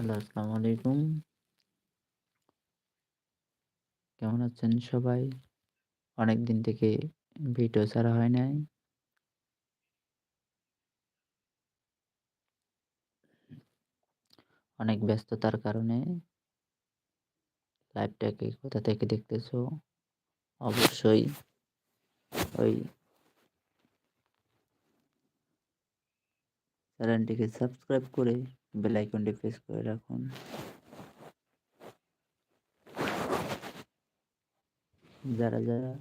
Hello, আসসালামু আলাইকুম। কেমন আছেন সবাই? অনেকদিন থেকে ভিডিও ছাড়া হয় নাই। অনেক ব্যস্ততার কারণে লাইভটাকে কোথা থেকে দেখতেছো? অবশ্যই ওই চ্যানেলটিকে সাবস্ক্রাইব করে বেল আইকনটি প্রেস করে রাখুন। যারা, যারা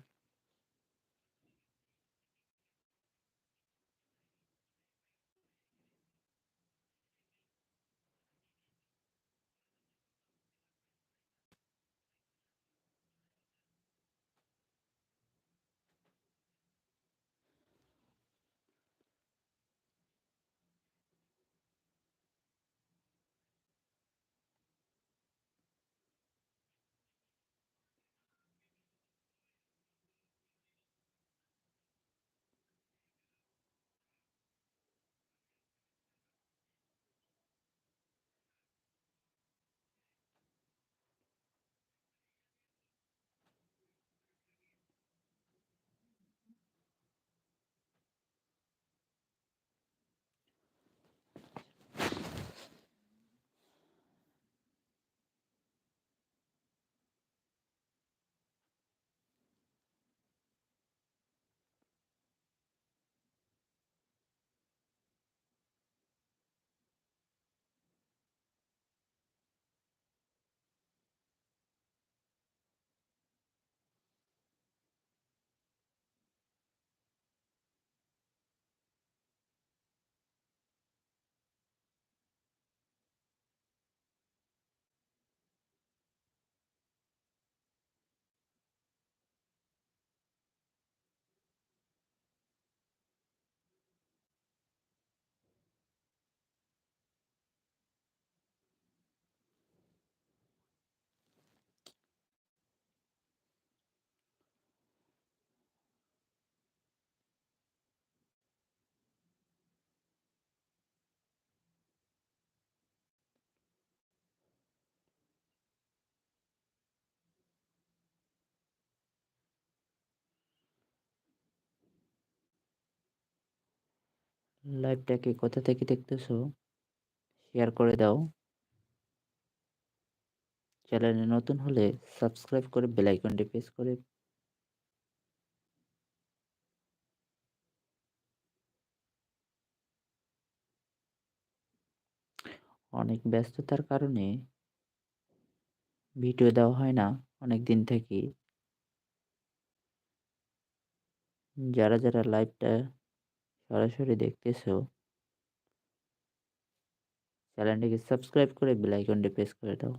লাইভটাকে কোথা থেকে দেখতেছো? শেয়ার করে দাও। চ্যানেলে নতুন হলে সাবস্ক্রাইব করে বেল আইকনটি প্রেস করে অনেক ব্যস্ততার কারণে ভিডিও দেওয়া হয় না অনেক দিন থেকে যারা, যারা লাইভটা সরাসরি দেখতেছো, চ্যানেলটিকে সাবস্ক্রাইব করে বেল আইকনটি প্রেস করে দাও।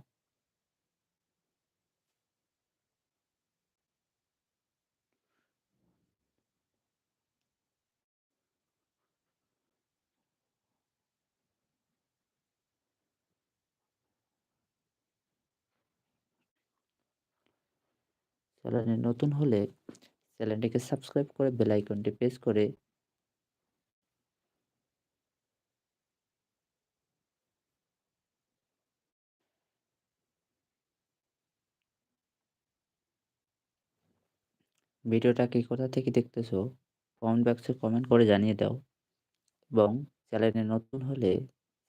চ্যানেলে নতুন হলে চ্যানেলটিকে সাবস্ক্রাইব করে বেল আইকনটি প্রেস করে ভিডিওটাকে কোথা থেকে দেখতেছো কমেন্ট বক্সে কমেন্ট করে জানিয়ে দাও এবং চ্যানেলে নতুন হলে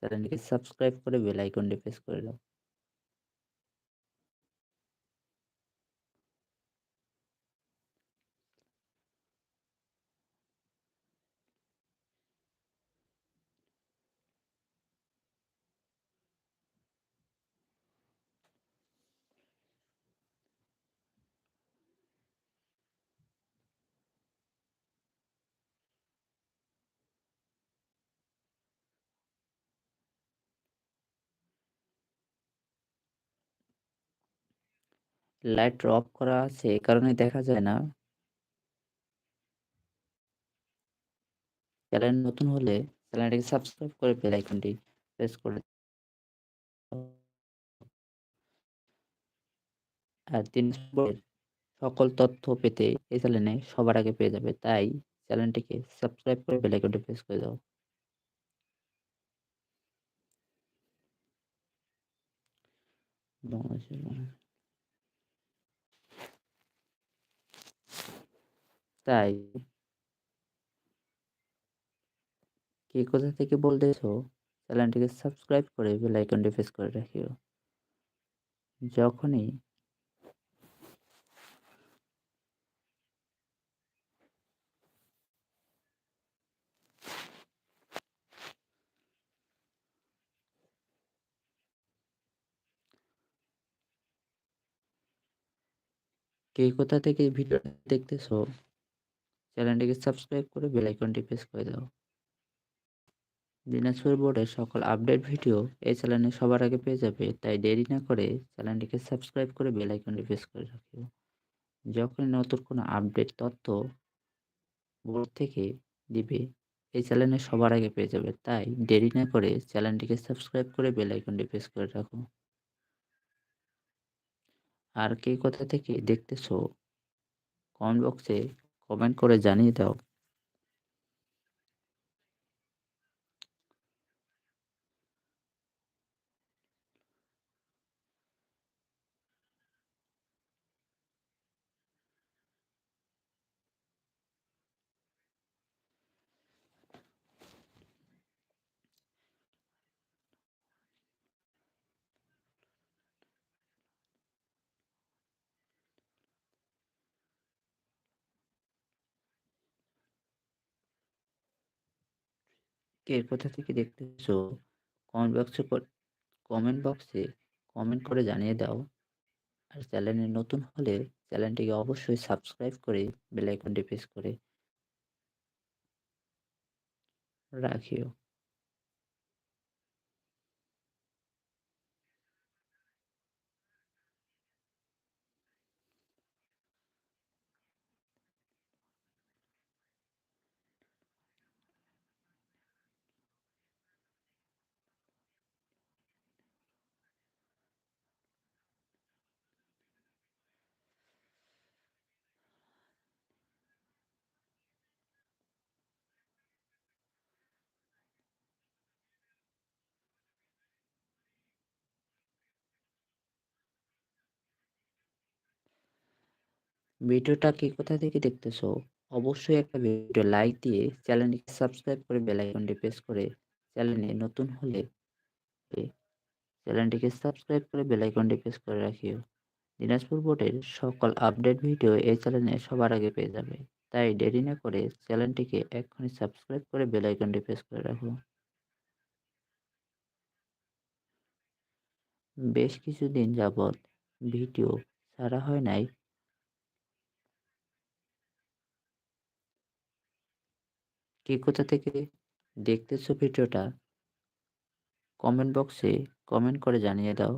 চ্যানেলটিকে সাবস্ক্রাইব করে বেল আইকনটি প্রেস করে দাও। লাইটটা অফ করা আছে, এ কারণে দেখা যায় না। চ্যানেল নতুন হলে চ্যানেলটিকে সাবস্ক্রাইব করে বেল আইকনটি প্রেস করে আর ৩ নম্বরের সকল তথ্য পেতে এই চ্যানেলে সবার আগে পেয়ে যাবে। তাই চ্যানেলটিকে সাবস্ক্রাইব করে বেল আইকনটি প্রেস করে দাও। বাংলাদেশের তাই? কে কোথা থেকে বলতেছো? চ্যানেলটিকে সাবস্ক্রাইব করে বেল আইকনটি প্রেস করে রাখিও। যখনই কে কোথা থেকে ভিডিও দেখতেছো চ্যানেলটিকে সাবস্ক্রাইব করে বেল আইকনটি প্রেস করে দাও। দিনাজপুর বোর্ডের সকল আপডেট ভিডিও এই চ্যানেলে সবার আগে পেয়ে যাবে, তাই দেরি না করে চ্যানেলটিকে সাবস্ক্রাইব করে বেল আইকনটি প্রেস করে রাখিও। যখন নতুন কোনো আপডেট তথ্য বোর্ড থেকে দিবে, এই চ্যানেলে সবার আগে পেয়ে যাবে, তাই দেরি না করে চ্যানেলটিকে সাবস্ক্রাইব করে বেল আইকনটি প্রেস করে রাখো। আর কে কোথা থেকে দেখতেছো, কমেন্ট বক্সে কমেন্ট করে জানিয়ে দাও। কে কোথা থেকে দেখতেছো? কমেন্ট বক্সে কমেন্ট বক্সে কমেন্ট করে জানিয়ে দাও। আর চ্যানেলে নতুন হলে চ্যানেলটিকে অবশ্যই সাবস্ক্রাইব করে বেল আইকনটি প্রেস করে রাখিও। ভিডিওটা কি কোথা থেকে দেখতেছো? অবশ্যই একটা ভিডিও লাইক দিয়ে চ্যানেলটিকে সাবস্ক্রাইব করে বেল আইকনটি প্রেস করে চ্যানেলে নতুন হলে চ্যানেলটিকে সাবস্ক্রাইব করে বেল আইকনটি প্রেস করে রাখিও। দিনাজপুর বোর্ডের সকল আপডেট ভিডিও এই চ্যানেলে সবার আগে পেয়ে যাবে। তাই দেরি না করে চ্যানেলটিকে এক্ষুনি সাবস্ক্রাইব করে বেল আইকনটি প্রেস করে রাখো। বেশ কিছুদিন যাবৎ ভিডিও ছাড়া হয় নাই। কে কোথা থেকে দেখতেছো ভিডিওটা? কমেন্ট বক্সে কমেন্ট করে জানিয়ে দাও।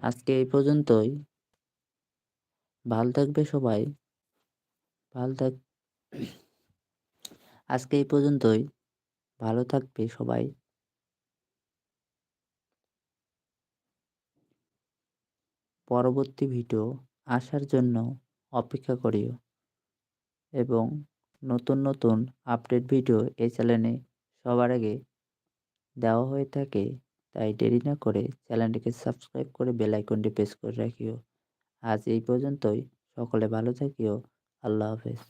আজকে এই পর্যন্তই। ভালো থাকবে সবাই। ভালো থাক, আজকে এই পর্যন্তই। ভালো থাকবে সবাই। পরবর্তী ভিডিও আসার জন্য অপেক্ষা করিও এবং নতুন নতুন আপডেট ভিডিও এই চ্যানেলে সবার আগে দেওয়া হয়ে থাকে তাই দেরি না করে চ্যানেলটিকে সাবস্ক্রাইব করে বেল আইকনটি প্রেস করে রাখিও। আজ এই পর্যন্তই। সকলে ভালো থাকিও। আল্লাহ হাফেজ।